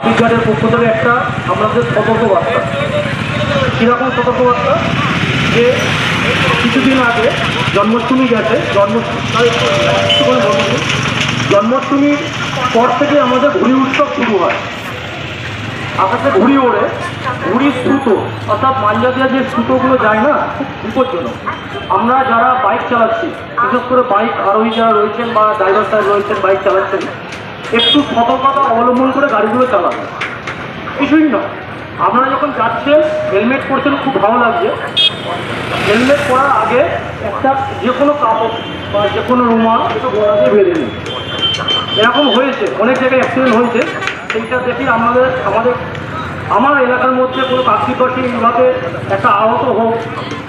ফ্লিপকার্টের পক্ষ থেকে একটা আপনাদের সতর্কবার্তা কীরকম সতর্কবার্তা যে কিছুদিন আগে জন্মাষ্টমী গেছে, জন্মাষ্টমী জন্মাষ্টমীর পর থেকে আমাদের ঘুড়ি উৎসব শুরু হয়। আকাশে ঘুড়ি ওড়ে, ঘুড়ির সুতো, অর্থাৎ মাঞ্জা দেওয়া যে সুতোগুলো যায় না খুব বিপজ্জনক আমরা যারা বাইক চালাচ্ছি, বিশেষ করে বাইক আরোহী যারা রয়েছেন বা ড্রাইভার সাহেব রয়েছেন, বাইক চালাচ্ছেন একটু সতর্কতা অবলম্বন করে গাড়িগুলো চালাবেন কিছুই নয়। আপনারা যখন যাচ্ছেন হেলমেট পরছেন, খুব ভালো লাগছে। হেলমেট পরার আগে একটা যে কোনো কাপড় বা যে কোনো রুমাল একটু গোড়া দিয়ে বেঁধে নিন। এরকম হয়েছে, অনেক জায়গায় অ্যাক্সিডেন্ট হয়েছে। সেইটা দেখি আমাদের আমাদের, আমার এলাকার মধ্যে কোনো কাশিপাশি এইভাবে একটা আহত হোক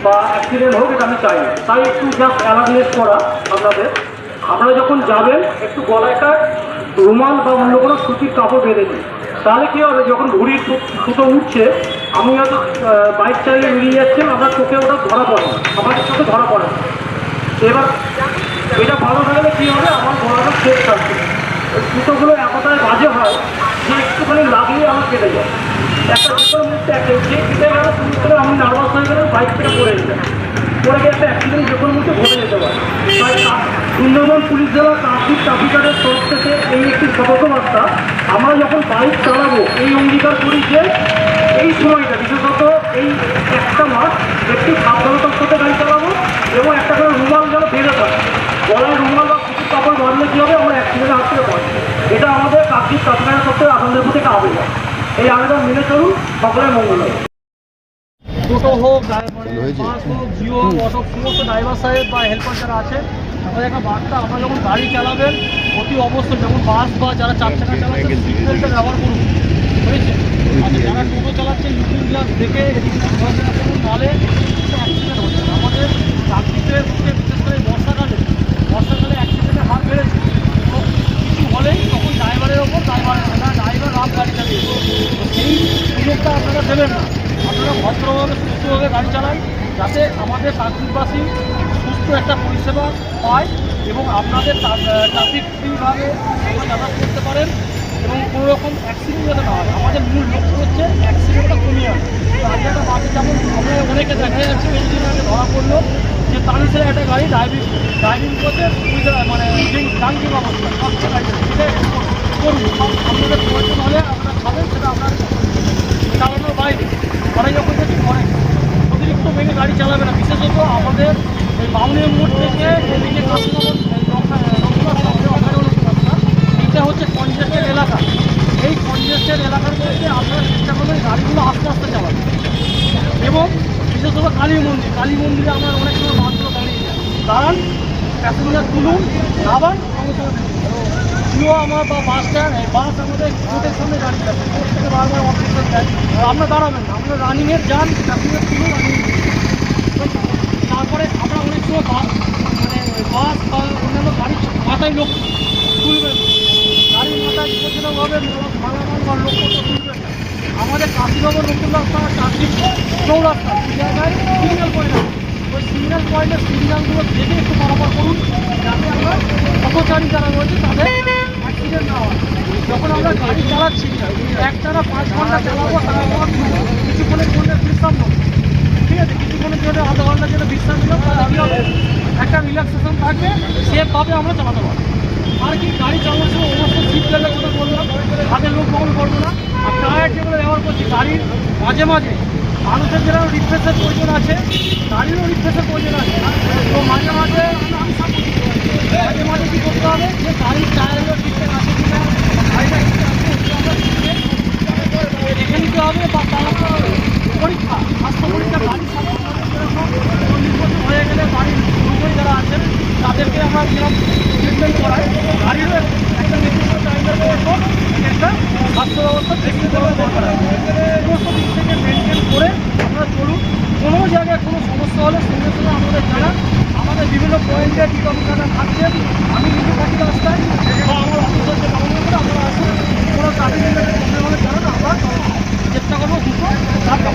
বা অ্যাক্সিডেন্ট হোক, এটা আমি চাই তাই একটু জাস্ট অ্যালার্টনেস করা আপনাদের। আপনারা যখন যাবেন, একটু গলাটা রুমাল বা অন্য কোনো সুতির কাপড় বেঁধে দিন তাহলে কী হবে? যখন ঘুড়ির সুতো উঠছে, আমি হয়তো বাইক চালিয়ে বেরিয়ে যাচ্ছেন আপনার চোখে ওটা ধরা পড়ে আমাদের চোখে ধরা পড়ে এবার এটা ভালো থাকলে কী হবে? আমার গলাটা সেফ থাকবে। সুতোগুলো এতটাই বাজে হয় যে একটুখানি লাগলে আমার কেটে যায়। একটা সুতোর একটা যে কেটে গেল আমি নার্ভাস হয়ে গেলে বাইক থেকে পড়ে যেতে পড়ে গিয়ে একটা অ্যাক্সিডেন্ট যে কোনো মুহূর্তে ঘটে যেতে পারে সুন্দরবন পুলিশ জেলা ট্রাফিক ট্রাফিকারের তরফ থেকে এই একটি সতর্কবার্তা আমরা যখন বাইক চালাবো, এই অঙ্গীকার করি যে এই সময়টা, বিশেষত এই একটা মাস, একটি সাবধানতার সাথে গাড়ি চালাবো এবং একটা করে রুমাল যেন বেঁধে থাকে। গলায় রুমাল বা কিছু কাপড় বাঁধলে কী হবে? আমরা অ্যাক্সিডেন্টের হাত থেকে বাঁচবো এটা আমাদের ট্রাফিক ট্রাফিকারের পক্ষে আপনাদের প্রতি একটা আবেদন। এই আবেদন মেনে চলুন। সকলের মঙ্গল হবে টোটো হোক বাস হোক জিও অটো সমস্ত ড্রাইভার সাহেব বা হেল্পার যারা আছে আমাদের একটা বার্তা আপনারা যখন গাড়ি চালাবেন অতি অবশ্যই যেমন বাস বা যারা চার চাকা চালাচ্ছেন সিগন্যালটা ব্যবহার করুন। বুঝেছে আর যারা টোটো চালাচ্ছেন লুকিং গ্লাস দেখে এদিকে নাহলে অ্যাক্সিডেন্ট হচ্ছে আমাদের ট্রাফিকের মধ্যে বিশেষ করে বর্ষাকালে বর্ষাকালে অ্যাক্সিডেন্টের হার বেড়েছে তো কিছু হলেই তখন ড্রাইভারের ওপর ড্রাইভার না ড্রাইভার রাত গাড়ি চালিয়ে তো সেই সুযোগটা আপনারা দেবেন না আপনারা ভদ্রভাবে সুস্থভাবে গাড়ি চালান যাতে আমাদের ট্রাফিকবাসী সুস্থ একটা পরিষেবা পায় এবং আপনাদের ট্রাফিক ফ্রিভাবে যাতায়াত করতে পারেন এবং কোনো রকম অ্যাক্সিডেন্ট যাতে না হয়। আমাদের মূল লক্ষ্য হচ্ছে অ্যাক্সিডেন্টটা কমিয়ে আনা একটা বাসে যেমন আমরা অনেকে দেখা যাচ্ছে এই দিন আগে ধরা পড়ল যে তানিসের একটা গাড়ি ড্রাইভিং ড্রাইভিং করতে মানে ডাঙ্কিং অবস্থা সবচেয়ে গাড়ি সেটা করুন সব আপনাদের প্রয়োজন হলে আপনারা খাবেন, সেটা আপনার গাড়ি চালাবে না। বিশেষত আমাদের এই বাউনের মোড় থেকে এদিকে এইটা হচ্ছে কনজেস্টেড এলাকা। এই কনজেস্টেড এলাকার মধ্যে আপনারা চেষ্টা করবেন গাড়িগুলো আস্তে আস্তে চালাবেন এবং বিশেষত কালী মন্দির। কালী মন্দিরে আমরা অনেক সময় বাসগুলো দাঁড়িয়ে যায় দাঁড়ান, প্যাসেঞ্জার তুলুন আবার জিও আমার বা বাস স্ট্যান্ড, এই বাস আমাদের কোর্টের সামনে দাঁড়িয়ে কোর্ট থেকে বারবার অফিসার দেয় আর আপনারা দাঁড়াবেন আপনারা রানিংয়ের যান, প্যাসেঞ্জার তুলুন রানিং অনেক মানে বাস বা অন্যান্য গাড়ির মাথায় লোক তুলবেন না। গাড়ির মাথায় বিপজ্জনকভাবে বা লোক তুলবেন আমাদের কাশীনগর নতুন রাস্তা চারদিক চৌরাস্তা জায়গায় সিগন্যাল পয়েন্ট ওই সিগন্যাল পয়েন্টের সিগন্যালগুলো দেখে একটু বরাবর করুন যাতে আমরা পথচারী যারা রয়েছে তাদের অ্যাক্সিডেন্ট না হয় যখন আমরা গাড়ি চালাচ্ছি একটানা পাঁচ ঘণ্টা চালাবো তারপর কিছুক্ষণের জন্য বিশ্রাম নেব ঠিক আছে কিছুক্ষণের জন্য আধা ঘণ্টার জন্য বিশ্রাম নিলাম তাহলে হবে? একটা রিল্যাক্সেশন থাকবে সেফভাবে আমরা চালাতে পারব। আর কি, গাড়ি চালানোর সময় সিট বেল্টের কথা বললাম হাতের লোক বহন করব না। আর ব্যবহার করছি, গাড়ির মাঝে মাঝে, মানুষের যেরকম রিফ্রেশের প্রয়োজন আছে, গাড়িরও রিফ্রেশের প্রয়োজন আছে। তো মাঝে মাঝে মাঝে মাঝে কী করতে ব্যবস্থা থেকে মেনটেন করে আপনারা কোনো জায়গায় কোনো সমস্যা হলে সঙ্গে সঙ্গে আমাদের জানা আমাদের বিভিন্ন পয়েন্টে ডিকমিশনে থাকছেন আমি নিজে থাকি রাস্তায়। আমার অফিস হচ্ছে আপনারা আসুন। কোনো ট্রাফিক জানান, আমরা চেষ্টা করব দ্রুত।